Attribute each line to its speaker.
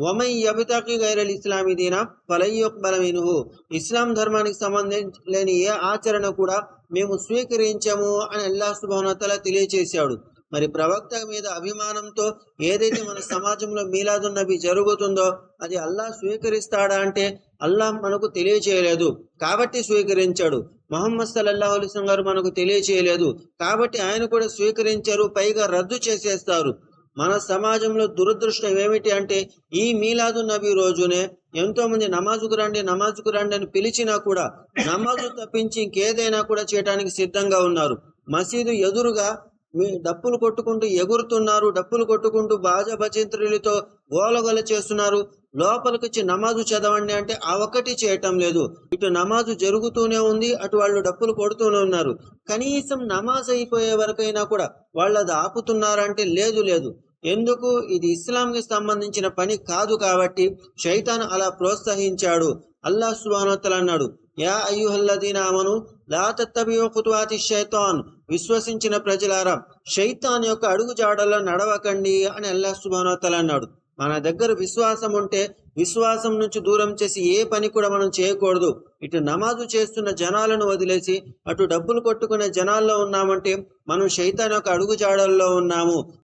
Speaker 1: వమై యబితకి గైరల్ ఇస్లామీ దీన ఫలయ్యొక్బలమినుహు ఇస్లాం ధర్మానికి సంబంధించి లేని ఏ ఆచరణ కూడా మేము స్వీకరించము అని అల్లాహ్ సుబానతల తెలియచేశాడు. మరి ప్రవక్త మీద అభిమానంతో ఏదైతే మన సమాజంలో మీలాదు నబి జరుగుతుందో అది అల్లాహ్ స్వీకరిస్తాడా అంటే అల్లాహ్ మనకు తెలియచేయలేదు. కాబట్టి స్వీకరించాడు. మహమ్మద్ సల్లల్లాహు అలైస్ గారు మనకు తెలియచేయలేదు. కాబట్టి ఆయన కూడా స్వీకరించారు పైగా రద్దు చేసేస్తారు. మన సమాజంలో దురదృష్టం ఏమిటి అంటే ఈ మీలాదు నబీ రోజునే ఎంతో మంది నమాజుకు రండి నమాజుకు రండి అని పిలిచినా కూడా నమాజు తప్పించి ఇంకేదైనా కూడా చేయడానికి సిద్ధంగా ఉన్నారు. మసీదు ఎదురుగా మీ డప్పులు కొట్టుకుంటూ ఎగురుతున్నారు డప్పులు కొట్టుకుంటూ బాజా భజంత్రులతో గోలగోల చేస్తున్నారు. లోపలికి వచ్చి నమాజు చదవండి అంటే ఆ ఒక్కటి చేయటం లేదు. ఇటు నమాజు జరుగుతూనే ఉంది అటు వాళ్ళు డప్పులు కొడుతూనే ఉన్నారు. కనీసం నమాజ్ అయిపోయే వరకైనా కూడా వాళ్ళు అది ఆపుతున్నారంటే లేదు లేదు. ఎందుకు? ఇది ఇస్లాంకి సంబంధించిన పని కాదు కాబట్టి శైతాన్ అలా ప్రోత్సహించాడు. అల్లాహ్ సుబానోత్తల అన్నాడు యా అయ్యుహల్లదీన అమను లా తత్తబియు ఖుతువాతి శైతాన్. విశ్వసించిన ప్రజలారా శైతాన్ యొక్క అడుగు జాడల్లో నడవకండి అని అల్లాహ్ సుబానోత్తల అన్నాడు. మన దగ్గర విశ్వాసం ఉంటే విశ్వాసం నుంచి దూరం చేసి ఏ పని కూడా మనం చేయకూడదు. ఇటు నమాజు చేస్తున్న జనాలను వదిలేసి అటు డబ్బులు కొట్టుకునే జనాల్లో ఉన్నామంటే మనం శైతాన్ యొక్క అడుగు జాడల్లో ఉన్నాము.